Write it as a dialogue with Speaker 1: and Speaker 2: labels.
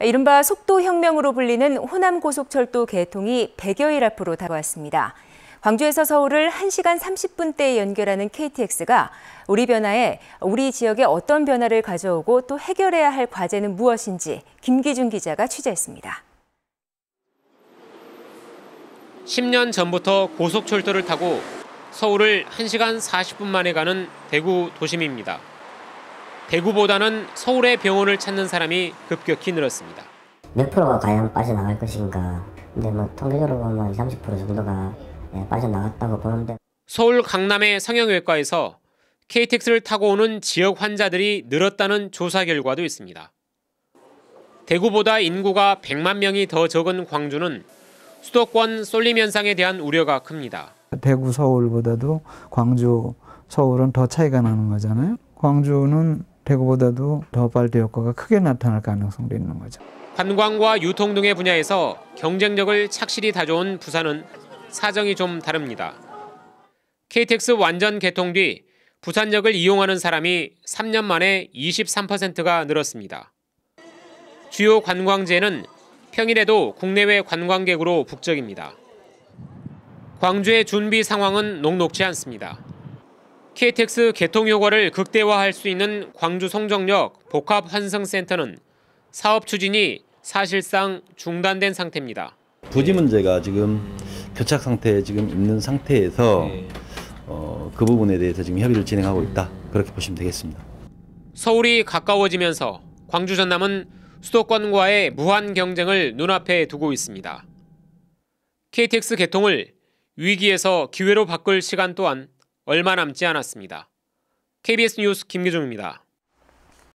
Speaker 1: 이른바 속도혁명으로 불리는 호남고속철도 개통이 100여일 앞으로 다가왔습니다. 광주에서 서울을 1시간 30분대에 연결하는 KTX가 우리 변화에 우리 지역에 어떤 변화를 가져오고 또 해결해야 할 과제는 무엇인지 김기준 기자가 취재했습니다.
Speaker 2: 10년 전부터 고속철도를 타고 서울을 1시간 40분 만에 가는 대구 도심입니다. 대구보다는 서울의 병원을 찾는 사람이 급격히 늘었습니다.
Speaker 3: 몇 프로가 과연 빠져나갈 것인가. 근데 뭐 통계적으로 보면 30% 정도가 예, 빠져나갔다고 보는데
Speaker 2: 서울 강남의 성형외과에서 KTX를 타고 오는 지역 환자들이 늘었다는 조사 결과도 있습니다. 대구보다 인구가 100만 명이 더 적은 광주는 수도권 쏠림 현상에 대한 우려가 큽니다.
Speaker 4: 대구 서울보다도 광주 서울은 더 차이가 나는 거잖아요. 광주는 대구보다도 더 발대 효과가 크게 나타날 가능성도 있는 거죠.
Speaker 2: 관광과 유통 등의 분야에서 경쟁력을 착실히 다져온 부산은 사정이 좀 다릅니다. KTX 완전 개통 뒤 부산역을 이용하는 사람이 3년 만에 23%가 늘었습니다. 주요 관광지에는 평일에도 국내외 관광객으로 북적입니다. 광주의 준비 상황은 녹록지 않습니다. KTX 개통 효과를 극대화할 수 있는 광주 송정역 복합 환승센터는 사업 추진이 사실상 중단된 상태입니다.
Speaker 5: 부지 문제가 지금 교착 상태에 지금 있는 상태에서 어, 그 부분에 대해서 지금 협의를 진행하고 있다 그렇게 보시면 되겠습니다.
Speaker 2: 서울이 가까워지면서 광주 전남은 수도권과의 무한 경쟁을 눈앞에 두고 있습니다. KTX 개통을 위기에서 기회로 바꿀 시간 또한 얼마 남지 않았습니다. KBS 뉴스 김기종입니다.